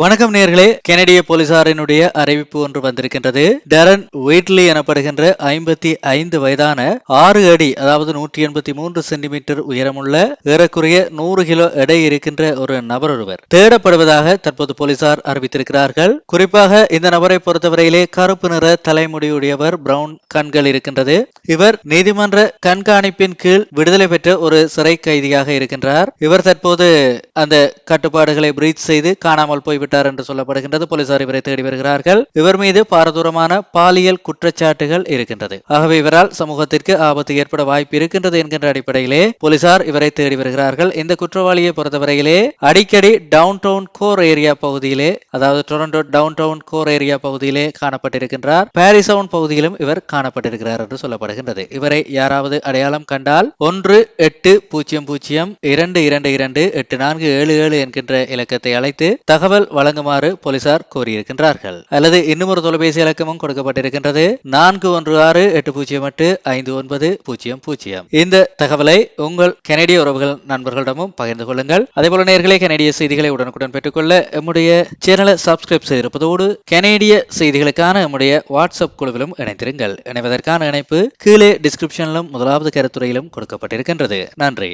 வணக்கம் நேர்களே. கெனடிய போலீசாரினுடைய அறிவிப்பு ஒன்று வந்திருக்கின்றது. டரன் வெயிட்லி எனப்படுகின்ற ஐம்பத்தி ஐந்து வயதான ஆறு அடி அதாவது நூற்றி எண்பத்தி மூன்று சென்டிமீட்டர் உயரமுள்ள ஏறக்குறைய நூறு கிலோ எடை இருக்கின்ற ஒரு நபர் ஒருவர். தேடப்படுவதாக தற்போது போலீசார் அறிவித்திருக்கிறார்கள். குறிப்பாக இந்த நபரை பொறுத்தவரையிலே கருப்பு நிற தலைமுடியுடையவர் பிரவுன் கண்கள் இருக்கின்றது. இவர் நீதிமன்ற கண்காணிப்பின் கீழ் விடுதலை பெற்ற ஒரு சிறை கைதியாக இருக்கின்றார். இவர் தற்போது அந்த கட்டுப்பாடுகளை பிரீச் செய்து காணாமல் போய்விட்டு விட்டார் என்று சொல்லப்படுகின்றது. போலீசார் இவரை தேடி வருகிறார்கள். இவர் மீது பாரதூரமான பாலியல் குற்றச்சாட்டுகள் இருக்கின்றது. ஆகவே இவரால் சமூகத்திற்கு ஆபத்து ஏற்பட வாய்ப்பு இருக்கின்றது என்கின்ற அடிப்படையிலே போலீசார் இவரை தேடி வருகிறார்கள். இந்த குற்றவாளியை பொறுத்தவரையிலே அடிக்கடி டவுன் டவுன் கோர் ஏரியா பகுதியிலே அதாவது Toronto down down core area பகுதியிலே காணப்பட்டிருக்கின்றார். பாரிசவுன் பகுதியிலும் இவர் காணப்பட்டிருக்கிறார் என்று சொல்லப்படுகின்றது. இவரை யாராவது அடையாளம் கண்டால் ஒன்று எட்டு பூஜ்ஜியம் பூஜ்ஜியம் இரண்டு இரண்டு இரண்டு எட்டு நான்கு ஏழு ஏழு என்கின்ற இலக்கத்தை அழைத்து தகவல் வழங்குமாறு போலீசார் கோரியிருக்கின்றார்கள். அல்லது இன்னும் ஒரு தொலைபேசி இலக்கமும் கொடுக்கப்பட்டிருக்கின்றது. நான்கு ஒன்று ஆறு எட்டு பூஜ்ஜியம் எட்டு ஐந்து ஒன்பது பூஜ்ஜியம் பூஜ்ஜியம். இந்த தகவலை உங்கள் கனடிய உறவுகள் நண்பர்களிடமும் பகிர்ந்து கொள்ளுங்கள். அதேபோல நேர்களே கனடிய செய்திகளை உடனுக்குடன் பெற்றுக்கொள்ள எம்முடைய சேனலை சப்ஸ்கிரைப் செய்திருப்பதோடு கனேடிய செய்திகளுக்கான எம்முடைய வாட்ஸ்அப் குழுவிலும் இணைந்திருங்கள். இணைவதற்கான இணைப்பு கீழே டிஸ்கிரிப்ஷனிலும் முதலாவது கருத்துறையிலும் கொடுக்கப்பட்டிருக்கின்றது. நன்றி.